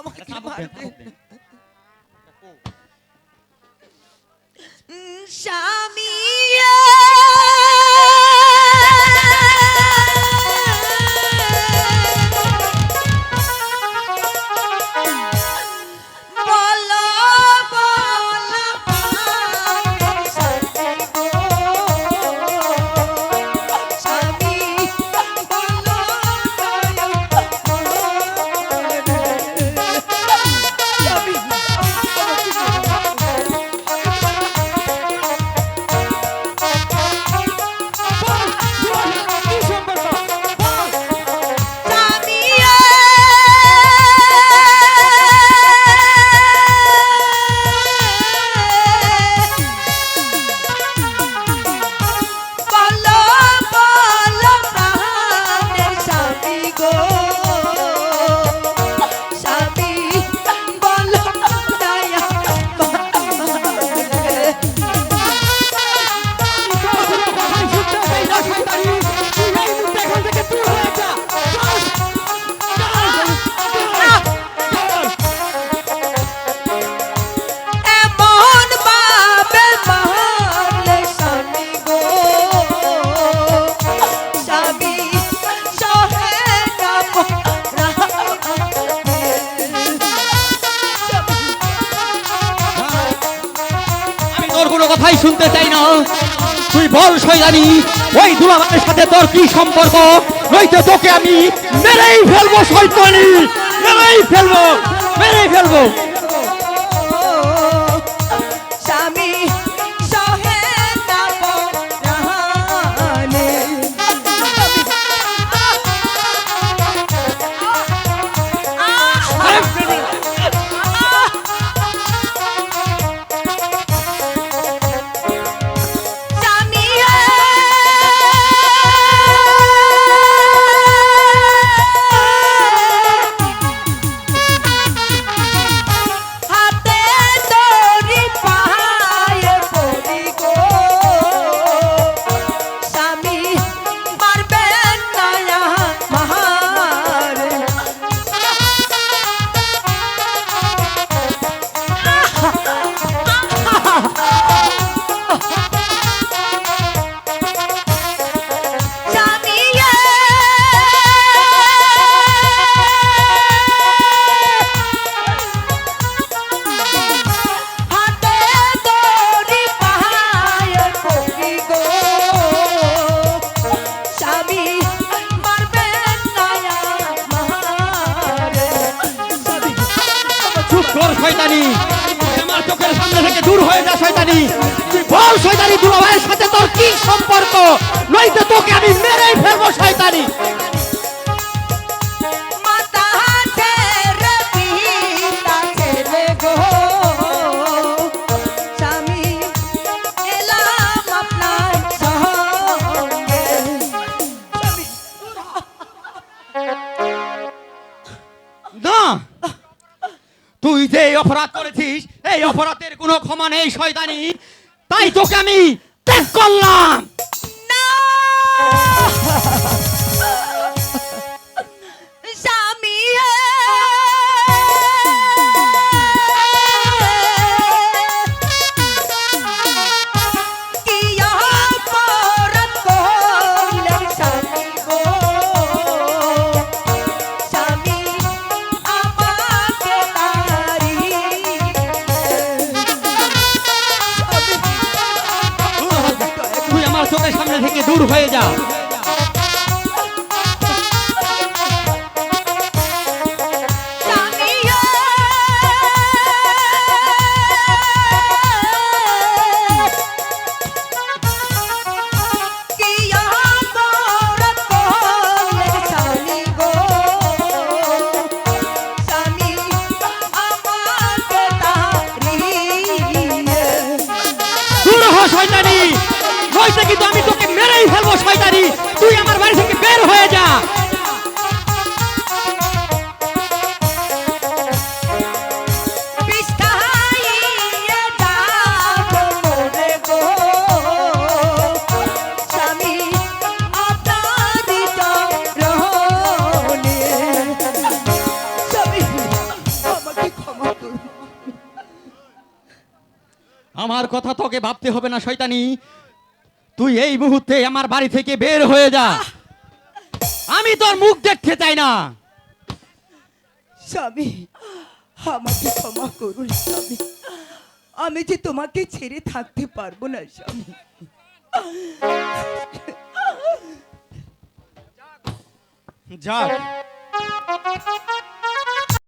আমাকে মারবে? স্বামী কথাই শুনতে চাই না। তুই বল শৈলানি ওই দুলাভাইয়ের সাথে তোর কি সম্পর্ক? নইতে তোকে আমি মেরেই ফেলব সৈতানি মেরেই ফেলব মেরেই ফেলব। শয়তানি। আমার চোখের সামনে থেকে দূর হয়ে যা শয়তানি। এই অপরাধ করেছিস, এই অপরাধের কোনো ক্ষমা নেই, শয়তানি। তাই তোকে আমি ত্যাগ করলাম। না নরকের সামনে থেকে দূর হয়ে যা আমার কথা তোকে ভাবতে হবে না শয়তানি। তুই এই মুহূর্তে আমার বাড়ি থেকে বের হয়ে যা। আমি তোর মুখ দেখতে চাই না। স্বামী আমাকে ক্ষমা করুন স্বামী। আমি যে তোমাকে ছেড়ে থাকতে পারব না স্বামী। যাক